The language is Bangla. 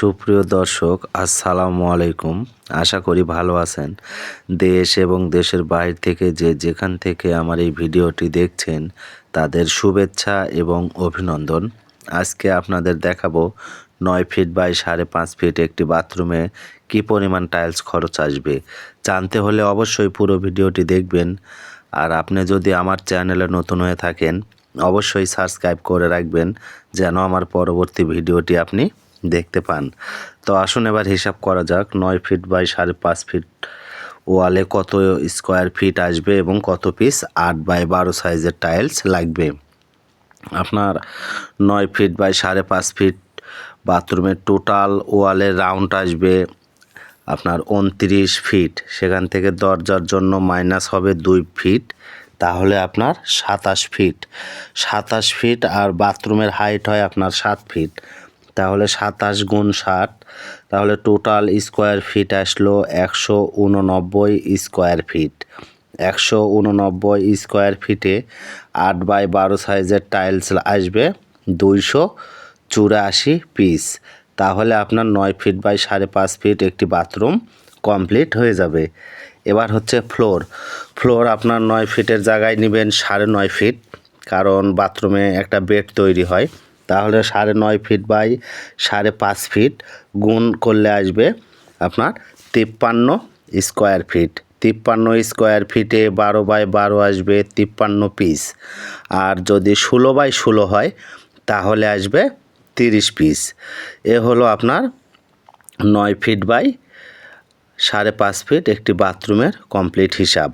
সুপ্রিয় দর্শক, আসসালামু আলাইকুম। আশা করি ভালো আছেন। দেশ এবং দেশের বাইরে থেকে যে যেখান থেকে আমার এই ভিডিওটি দেখছেন, তাদের শুভেচ্ছা এবং অভিনন্দন। আজকে আপনাদের দেখাবো নয় ফিট বাই সাড়ে পাঁচ ফিট একটি বাথরুমে কী পরিমাণ টাইলস খরচ আসবে। জানতে হলে অবশ্যই পুরো ভিডিওটি দেখবেন। আর আপনি যদি আমার চ্যানেলে নতুন হয়ে থাকেন, অবশ্যই সাবস্ক্রাইব করে রাখবেন, যেন আমার পরবর্তী ভিডিওটি আপনি দেখতে পান। তো আসুন এবার হিসাব করা যাক, নয় ফিট বাই সাড়ে পাঁচ ফিট ওয়ালে কত স্কোয়ার ফিট আসবে এবং কত পিস আট বাই বারো সাইজের টাইলস লাগবে। আপনার নয় ফিট বাই সাড়ে পাঁচ ফিট বাথরুমের টোটাল ওয়ালের রাউন্ড আসবে আপনার উনত্রিশ ফিট। সেখান থেকে দরজার জন্য মাইনাস হবে দুই ফিট, তাহলে আপনার সাতাশ ফিট। সাতাশ ফিট আর বাথরুমের হাইট হয় আপনার সাত ফিট। তাহলে সাতাশ গুণ ষাট, তাহলে টোটাল স্কোয়ার ফিট আসলো একশো উননব্বই স্কোয়ার ফিট একশো উননব্বই স্কোয়ার ফিটে আট বাই বারো সাইজের টাইলস আসবে দুইশো চুরাশি পিস তাহলে আপনার নয় ফিট বাই সাড়ে পাঁচ ফিট একটি বাথরুম কমপ্লিট হয়ে যাবে। এবার হচ্ছে ফ্লোর ফ্লোর আপনার নয় ফিটের জায়গায় নেবেন সাড়ে নয় ফিট কারণ বাথরুমে একটা বেড তৈরি হয়। তাহলে সাড়ে নয় ফিট বাই সাড়ে পাঁচ ফিট গুণ করলে আসবে আপনার তিপ্পান্ন স্কোয়ার ফিট তিপ্পান্ন স্কোয়ার ফিটে বারো বাই বারো আসবে তিপ্পান্ন পিস আর যদি ষোলো বাই ষোলো হয়, তাহলে আসবে তিরিশ পিস এ হলো আপনার নয় ফিট বাই সাড়ে পাঁচ ফিট একটি বাথরুমের কমপ্লিট হিসাব।